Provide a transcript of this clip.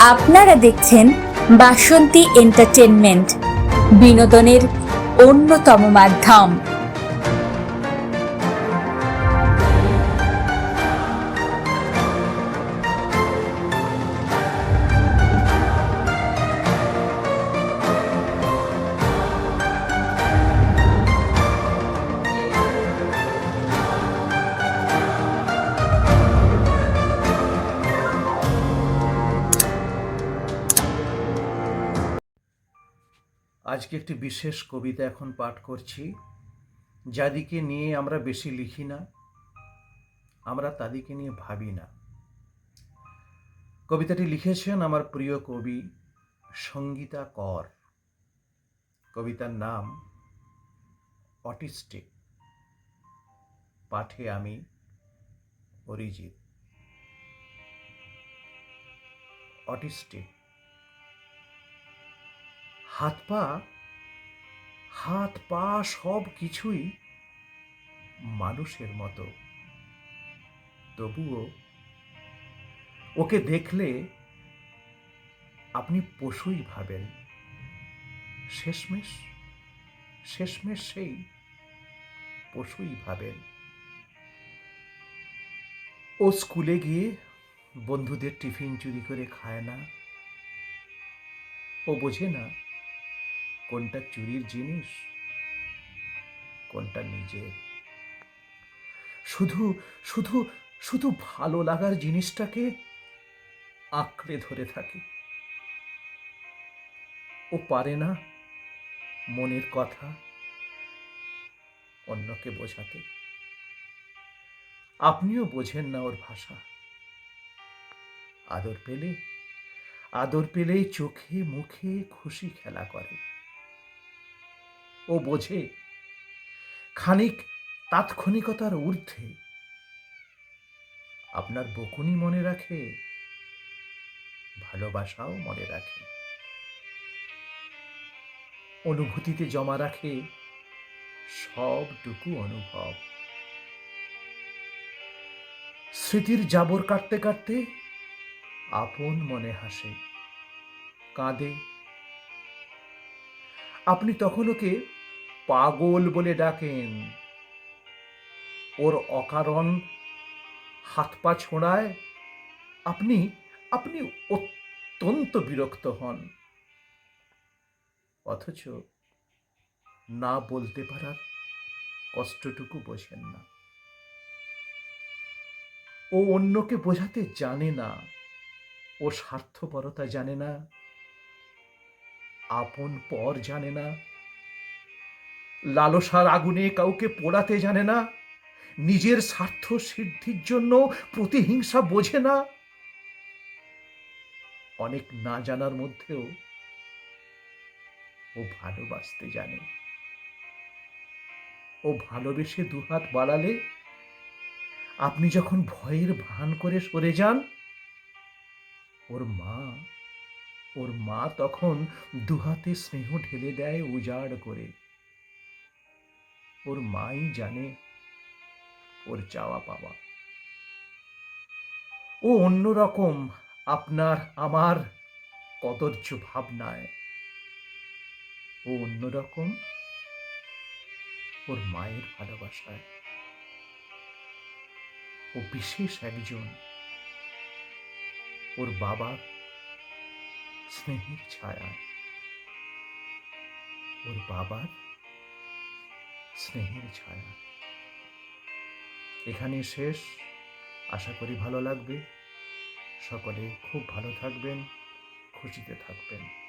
আপনারা দেখছেন বাসন্তী এন্টারটেনমেন্ট বিনোদনের অন্যতম মাধ্যম। আজকে একটি বিশেষ কবিতা এখন পাঠ করছি। যাদিকে নিয়ে আমরা বেশি লিখি না, আমরা তাদিকে নিয়ে ভাবি না। কবিতাটি লিখেছেন আমার প্রিয় কবি সঙ্গীতা কর। কবিতার নাম অটিস্টিক পাঠে আমি অরিজিৎ। অটিস্টিক হাত পা হাত পা সব কিছুই মানুষের মতো। তবুও ওকে দেখলে আপনি পশুই ভাবেন। শেষমেশ শেষমেশ সেই পশুই ভাবেন। ও স্কুলে গিয়ে বন্ধুদের টিফিন চুরি করে খায় না। ও বোঝে না কোনটা চুরির জিনিস, কোনটা নিজের। শুধু শুধু শুধু ভালো লাগার জিনিসটাকে আঁকড়ে ধরে থাকে। ও পারে না মনের কথা অন্যকে বোঝাতে। আপনিও বোঝেন না ওর ভাষা। আদর পেলে, আদর পেলেই চোখে, মুখে খুশি খেলা করে। ও বোঝে। খানিক তাৎক্ষণিকতার ঊর্ধ্বে। আপনার বকুনি মনে রাখে, ভালোবাসাও মনে রাখে। অনুভূতিতে জমা রাখে সবটুকু অনুভব। স্মৃতির জাবর কাটতে কাটতে আপন মনে হাসে, কাঁদে। আপনি তখন ওকে পাগল বলে ডাকেন। ওর অকারণ হাত পা ছোঁড়ায় আপনি আপনি অত্যন্ত বিরক্ত হন। অথচ না বলতে পারার কষ্টটুকু বোঝেন না। ও অন্যকে বোঝাতে জানে না। ও স্বার্থপরতা জানে না। আপন পর জানে না। লালসার আগুনে কাউকে পোড়াতে জানে না। নিজের স্বার্থ সিদ্ধির জন্য প্রতিহিংসা বোঝে না। অনেক না জানার মধ্যেও ও ভালোবাসতে জানে। ও ভালোবেসে দুহাত বাড়ালে আপনি যখন ভয়ের ভান করে সরে যান, ওর মা ওর মা তখন দুহাতে স্নেহ ঢেলে দেয় উজাড় করে। ওর মাই জানে ওর চাওয়া পাওয়া। ও অন্যরকম আপনার আমার কদর্য ভাবনায়। ও অন্যরকম ওর মায়ের ভালোবাসায়। ও বিশেষ একজন ওর বাবার স্নেহের ছায়া ওর বাবার স্নেহের ছায়া। এখানে শেষ। আশা করি ভালো লাগবে। সকলে খুব ভালো থাকবেন খুশিতে থাকবেন।